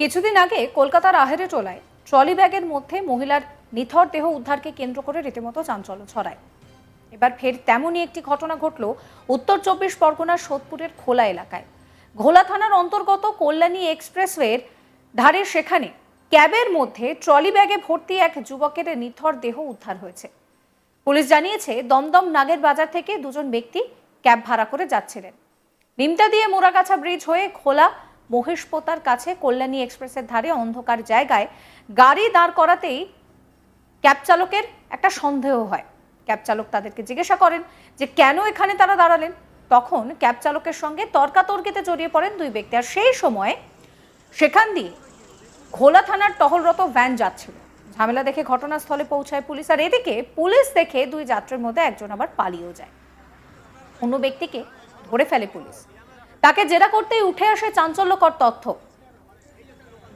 কিছুদিন আগে কলকাতার আহেরে টোলায় ট্রলি ব্যাগের মধ্যে মহিলার নিথর দেহ উদ্ধারকে কেন্দ্র করে রীতিমতো চাঞ্চল্য ছড়ায়। এবার ফের তেমনই একটি ঘটনা ঘটল উত্তর চব্বিশ পরগনার সোদপুরের খোলা এলাকায়। ঘোলা থানার অন্তর্গত কল্যাণী এক্সপ্রেসওয়ের ধারে সেখানে ক্যাবের মধ্যে ট্রলি ব্যাগে ভর্তি এক যুবকের নিথর দেহ উদ্ধার হয়েছে। পুলিশ জানিয়েছে, দমদম নাগের বাজার থেকে দুজন ব্যক্তি ক্যাব ভাড়া করে যাচ্ছিলেন। নিমতা দিয়ে মোরাগাছা ব্রিজ হয়ে খোলা মহেশপোতার কাছে কল্যাণী এক্সপ্রেসের ধারে অন্ধকার জায়গায় গাড়ি দাঁড় করাতেই ক্যাব চালকের একটা সন্দেহ হয়। ক্যাব চালক তাদেরকে জিজ্ঞাসা করেন যে, কেন এখানে তারা দাঁড়ালেন? তখন ক্যাব চালকের সঙ্গে তর্কাতর্কিতে জড়িয়ে পড়েন দুই ব্যক্তি। আর সেই সময় সেখান দিয়ে ঘোলা থানার টহলরত ভ্যান যাচ্ছিল। ঝামেলা দেখে ঘটনাস্থলে পৌঁছায় পুলিশ। আর এদিকে পুলিশ দেখে দুই যাত্রীর মধ্যে একজন আবার পালিয়েও যায়। অন্য ব্যক্তিকে ধরে ফেলে পুলিশ। তাকে জেরা করতেই উঠে আসে চাঞ্চল্যকর তথ্য।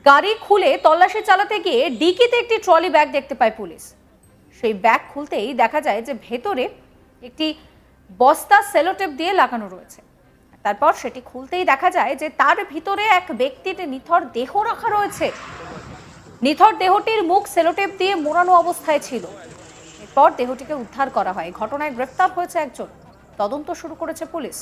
গাড়ি খুলে তল্লাশি চালাতে গিয়ে ডিকিতে একটি ট্রলি ব্যাগ দেখতে পায় পুলিশ। সেই ব্যাগ খুলতেই দেখা যায় যে ভেতরে একটি বস্তা সেলোটেপ দিয়ে লাগানো রয়েছে। তারপর সেটি খুলতেই দেখা যায় যে তার ভিতরে এক ব্যক্তির নিথর দেহ রাখা রয়েছে। নিথর দেহটির মুখ সেলোটেপ দিয়ে মোড়ানো অবস্থায় ছিল। এরপর দেহটিকে উদ্ধার করা হয়। ঘটনায় গ্রেফতার হয়েছে একজন। তদন্ত শুরু করেছে পুলিশ।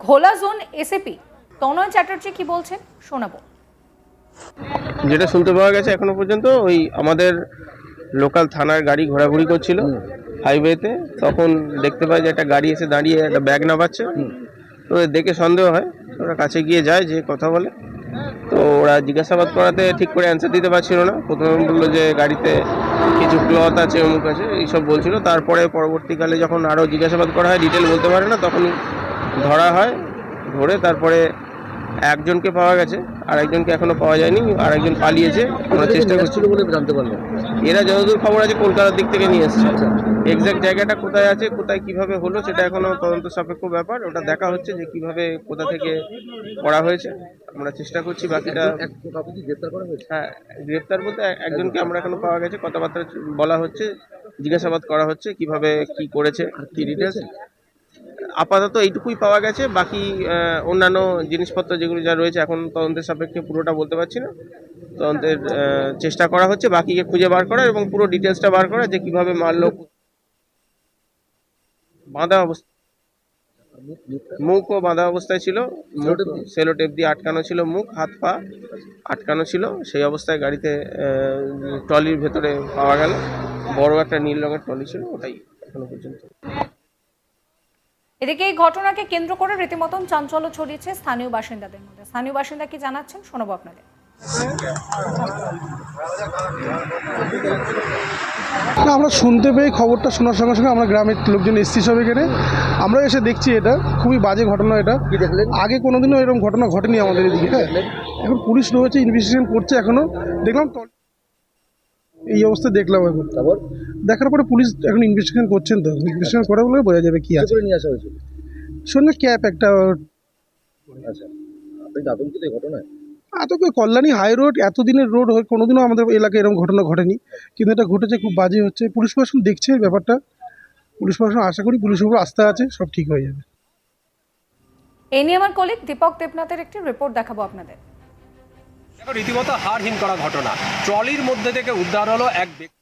ঘোলা জোন এসিপি তনয় চ্যাটার্জি কি বলছেন? শোনাবো। যেটা শুনতে পাওয়া গেছে এখনও পর্যন্ত, ওই আমাদের লোকাল থানার গাড়ি ঘোরাঘুরি করছিল। হাইওয়েতে তখন দেখতে পাই যে একটা গাড়ি এসে দাঁড়িয়ে একটা ব্যাগ নামাচ্ছে। তো দেখে সন্দেহ হয়, ওরা কাছে গিয়ে যায় যে কথা বলে। তো ওরা জিজ্ঞাসাবাদ করাতে ঠিক করে অ্যান্সার দিতে পারছিল না। প্রথমে বলল যে গাড়িতে কিছু ক্লথ আছে, অমুক আছে, এইসব বলছিল। তারপরে পরবর্তীকালে যখন আরও জিজ্ঞাসাবাদ করা হয় ডিটেল বলতে পারে না, তখনই ধরা হয়, ধরে তারপরে একজনকে পাওয়া গেছে আর একজনকে এখনও পাওয়া যায়নি আর একজন পালিয়েছে আমরা চেষ্টা করছি। বলে জানতে পারলাম। এরা যতদূর খবর আছে কলকাতার দিক থেকে নিয়ে এসছে। এক্সাক্ট জায়গাটা কোথায় আছে কোথায় কীভাবে হলো সেটা এখনও তদন্ত সাপেক্ষ ব্যাপার। ওটা দেখা হচ্ছে যে কীভাবে কোথা থেকে করা হয়েছে আমরা চেষ্টা করছি বাকিটা। হ্যাঁ গ্রেপ্তার বলতে এক- একজনকে আমরা এখনও পাওয়া গেছে কথাবার্তা বলা হচ্ছে জিজ্ঞাসাবাদ করা হচ্ছে কীভাবে কি করেছে কি ডিটেলস আপাতত এইটুকুই পাওয়া গেছে। বাকি অন্যান্য জিনিসপত্র যেগুলো যা রয়েছে এখন তদন্তের সাপেক্ষে পুরোটা বলতে পারছি না। তদন্তের চেষ্টা করা হচ্ছে, বাকিকে খুঁজে বার করা এবং পুরো ডিটেলসটা বার করা যে কীভাবে মারলো বাঁধা অবস্থা মুখও বাঁধা অবস্থায় ছিল সেলো টেপ দিয়ে আটকানো ছিল, মুখ, হাত, পা আটকানো ছিল, সেই অবস্থায় গাড়িতে ট্রলির ভেতরে পাওয়া গেল। বড় একটা নীল রঙের ট্রলি ছিল, ওটাই এখনও পর্যন্ত। এদিকে এই ঘটনাকে কেন্দ্র করে রীতিমতন চাঞ্চল্য ছড়িয়েছে স্থানীয় বাসিন্দাদের মধ্যে। স্থানীয় বাসিন্দা কি জানাচ্ছেন শোনাবো আপনাদের। না আমরা শুনতে পেয়ে খবরটা শোনার সঙ্গে সঙ্গে আমরা গ্রামের লোকজন এসছি সব এখানে। আমরা এসে দেখছি এটা খুবই বাজে ঘটনা এটা। কি দেখলেন? আগে কোনোদিনও এরকম ঘটনা ঘটেনি আমাদের এদিকে হ্যাঁ। এখন পুলিশ রয়েছে ইনভেস্টিগেশন করছে এখনও। দেখলাম তো- এই অবস্থা দেখলাম এখন। তারপর? দেখার পরে পুলিশ এখন ইনভেস্টিগেশন করছেন তো। ইনভেস্টিগেশন করে বলে বোঝা যাবে কি আছে। করে নিয়ে আসা হয়েছিল? সঙ্গে ক্যাপ একটা আচ্ছা আপনি কি আতঙ্কিত ঘটনায়? আতঙ্ক কল্যাণী হাই রোড এতদিনের রোড হয়ে কোনোদিনও আমাদের এলাকায় এরকম ঘটনা ঘটেনি। কিন্তু এটা ঘটেছে খুব বাজে হচ্ছে। পুলিশ প্রশাসন দেখছে ব্যাপারটা। পুলিশ প্রশাসন আশা করি পুলিশের উপর আস্থা আছে সব ঠিক হয়ে যাবে। এই নিয়ে আমার কলিগ দীপক দেবনাথের একটি রিপোর্ট দেখাবো আপনাদের। রীতিমতো হারহীন করা ঘটনা। ট্রলির মধ্যে থেকে উদ্ধার হলো এক ব্যক্তি।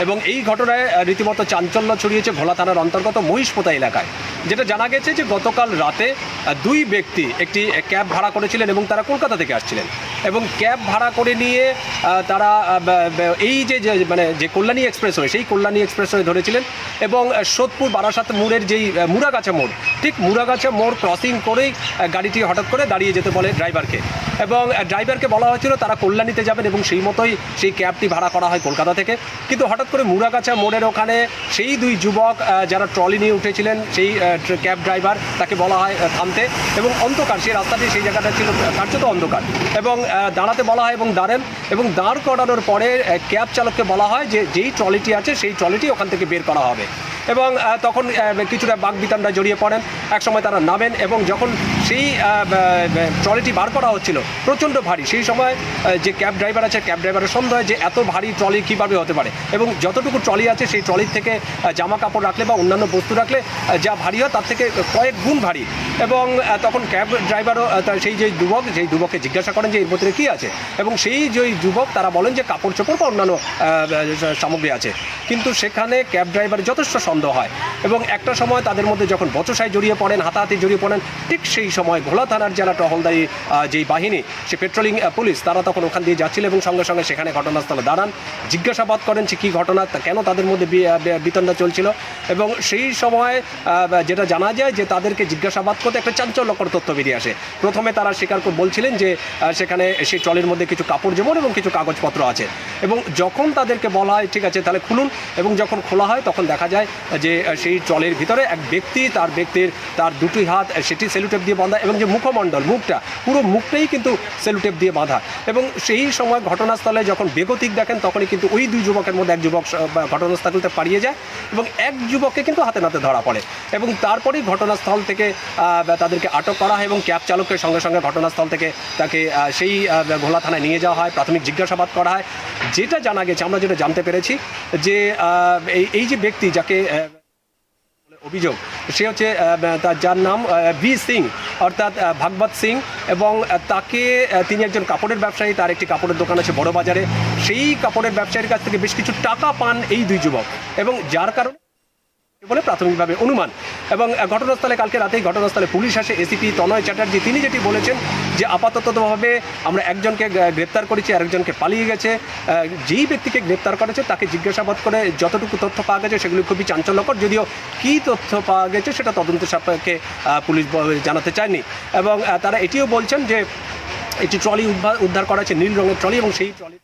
এবং এই ঘটনায় রীতিমতো চাঞ্চল্য ছড়িয়েছে ভোলা থানার অন্তর্গত মহিষপোতা এলাকায়। যেটা জানা গেছে যে গতকাল রাতে দুই ব্যক্তি একটি ক্যাব ভাড়া করেছিলেন এবং তারা কলকাতা থেকে আসছিলেন। এবং ক্যাব ভাড়া করে নিয়ে তারা এই যে মানে যে কল্যাণী এক্সপ্রেসওয়ে সেই কল্যাণী এক্সপ্রেসওয়ে ধরেছিলেন এবং সোদপুর বারাসাত মোড়ের যেই মুরাগাছা মোড় ঠিক মুরাগাছা মোড় ক্রসিং করেই গাড়িটি হঠাৎ করে দাঁড়িয়ে যেতে বলে ড্রাইভারকে। এবং ড্রাইভারকে বলা হয়েছিল তারা কল্যাণীতে যাবেন এবং সেই মতোই সেই ক্যাবটি ভাড়া করা হয় কলকাতা থেকে। কিন্তু হঠাৎ করে মুরাগাছা মোড়ের ওখানে সেই দুই যুবক যারা ট্রলি নিয়ে উঠেছিলেন সেই ক্যাব ড্রাইভার তাকে বলা হয় আহ, থামতে এবং অন্ধকার, সেই রাস্তাটি, সেই জায়গাটা ছিল কার্যত অন্ধকার। এবং দাঁড়াতে বলা হয় এবং দাঁড়েন এবং দাঁড় করানোর পরে ক্যাব চালককে বলা হয় যে, যেই ট্রলিটি আছে, সেই ট্রলিটি ওখান থেকে বের করা হবে। এবং তখন কিছুটা বাগবিতানরা জড়িয়ে পড়েন। একসময় তারা নামেন এবং যখন সেই ট্রলিটি বার করা হচ্ছিল, প্রচণ্ড ভারী। সেই সময় যে ক্যাব ড্রাইভার আছে, ক্যাব ড্রাইভারের সন্দেহ যে, এত ভারী ট্রলি কীভাবে হতে পারে? এবং যতটুকু ট্রলি আছে, সেই ট্রলির থেকে জামা কাপড় রাখলে বা অন্যান্য বস্তু রাখলে যা ভারী হয়, তার থেকে কয়েক গুণ ভারী। এবং আহ, তখন ক্যাব ড্রাইভারও সেই যে যুবক সেই যুবককে জিজ্ঞাসা করেন যে এর ভিতরে কী আছে? এবং সেই যে যুবক তারা বলেন যে কাপড় চোপড় বা অন্যান্য সামগ্রী আছে। কিন্তু সেখানে ক্যাব ড্রাইভার যথেষ্ট সন্দেহ হয় এবং একটা সময় তাদের মধ্যে যখন বচসায় জড়িয়ে পড়েন হাতাহাতি জড়িয়ে পড়েন ঠিক সেই সময় ঘোলা থানার যারা টহলদারি যেই বাহিনী সে পেট্রোলিং পুলিশ তারা তখন ওখান দিয়ে যাচ্ছিল এবং সঙ্গে সঙ্গে সেখানে ঘটনাস্থলে দাঁড়ান জিজ্ঞাসাবাদ করেন যে কী ঘটনা? কেন তাদের মধ্যে বিতণ্ডা চলছিল? এবং সেই সময় যেটা জানা যায় যে তাদেরকে জিজ্ঞাসাবাদ করতে একটা চাঞ্চল্যকর তথ্য বেরিয়ে আসে। প্রথমে তারা স্বীকার করে বলছিলেন যে সেখানে সেই ট্রলির মধ্যে কিছু কাপড় জমন এবং কিছু কাগজপত্র আছে। এবং যখন তাদেরকে বলা হয়, ঠিক আছে, তাহলে খুলুন। এবং যখন খোলা হয়, তখন দেখা যায় যে সেই ট্রলির ভিতরে এক ব্যক্তি, তার ব্যক্তির, তার দুটি হাত সেটি সেলুটেপ দিয়ে বাঁধা এবং যে মুখমণ্ডল, মুখটা, পুরো মুখটাই কিন্তু সেলুটেপ দিয়ে বাঁধা। এবং সেই সময় ঘটনাস্থলে যখন বেগতিক দেখেন, তখনই কিন্তু ওই দুই যুবকের মধ্যে এক যুবক ঘটনাস্থলতে পালিয়ে যায় এবং এক যুবককে কিন্তু হাতে নাতে ধরা পড়ে। এবং তারপরেই ঘটনাস্থল থেকে তাদেরকে আটক করা হয় এবং ক্যাব চালকের সঙ্গে সঙ্গে ঘটনাস্থল থেকে তাকে সেই ঘোলা থানায় নিয়ে যাওয়া হয়, প্রাথমিক জিজ্ঞাসাবাদ করা হয়। যেটা জানা গেছে, আমরা যেটা জানতে পেরেছি যে এই যে ব্যক্তি যাকে অভিযোগ, সে হচ্ছে তার যার নাম ভি সিং, অর্থাৎ ভাগবত সিং এবং তাকে তিনি একজন কাপড়ের ব্যবসায়ী, তার একটি কাপড়ের দোকান আছে বড় বাজারে সেই কাপড়ের ব্যবসায়ীর কাছ থেকে বেশ কিছু টাকা পান এই দুই যুবক এবং যার কারণে বলে প্রাথমিকভাবে অনুমান। এবং ঘটনাস্থলে কালকে রাতেই ঘটনাস্থলে পুলিশ আসে। এসিপি তনয় চ্যাটার্জি, তিনি যেটি বলেছেন যে আপাততভাবে আমরা একজনকে গ্রেপ্তার করেছি, আরেকজনকে পালিয়ে গেছে। যেই ব্যক্তিকে গ্রেপ্তার করেছে তাকে জিজ্ঞাসাবাদ করে যতটুকু তথ্য পাওয়া গেছে, সেগুলি খুবই চাঞ্চল্যকর। যদিও কী তথ্য পাওয়া গেছে, সেটা তদন্ত সাপেক্ষে পুলিশ জানাতে চায়নি। এবং তারা এটিও বলছেন যে একটি ট্রলি উদ্ধার উদ্ধার করা হয়েছে, নীল রঙের ট্রলি এবং সেই ট্রলি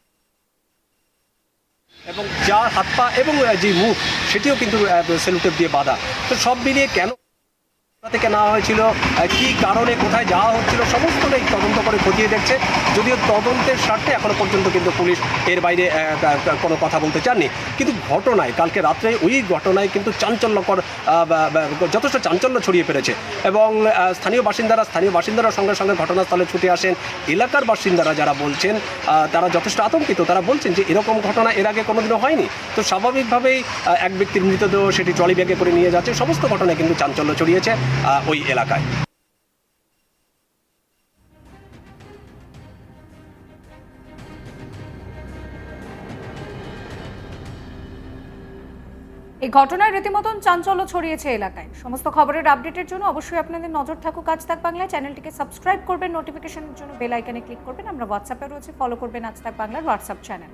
এবং যার হাত পা এবং যে মুখ, সেটিও কিন্তু সেলুটেপ দিয়ে বাঁধা। তো সব মিলিয়ে কেন থেকে নেওয়া হয়েছিল? কি কারণে কোথায় যাওয়া হচ্ছিল? সমস্তটাই তদন্ত করে খতিয়ে দেখছে। যদিও তদন্তের স্বার্থে এখনও পর্যন্ত কিন্তু পুলিশ এর বাইরে কোনো কথা বলতে চাননি। কিন্তু ঘটনায়, কালকে রাত্রে ওই ঘটনায় কিন্তু চাঞ্চল্যকর যথেষ্ট চাঞ্চল্য ছড়িয়ে পড়েছে। এবং স্থানীয় বাসিন্দারা স্থানীয় বাসিন্দারা সঙ্গে সঙ্গে ঘটনাস্থলে ছুটে আসেন। এলাকার বাসিন্দারা যারা বলছেন তারা যথেষ্ট আতঙ্কিত। তারা বলছেন যে এরকম ঘটনা এর আগে কোনোদিনও হয়নি। তো স্বাভাবিকভাবেই এক ব্যক্তির মৃতদেহ সেটি ট্রলি ব্যাগে করে নিয়ে যাচ্ছে। সমস্ত ঘটনায় কিন্তু চাঞ্চল্য ছড়িয়েছে ওই এলাকায়। এই ঘটনায় রীতিমতন চাঞ্চল্য ছড়িয়েছে এলাকায়। সমস্ত খবরের আপডেটের জন্য অবশ্যই আপনাদের নজর থাকুক আজ থাক বাংলা চ্যানেলটিকে সাবস্ক্রাইব করবেন, নোটিফিকেশনের জন্য বেল আইকনে ক্লিক করবেন। আমরা হোয়াটসঅ্যাপে রয়েছে, ফলো করবেন আজ থাক বাংলার হোয়াটসঅ্যাপ চ্যানেল।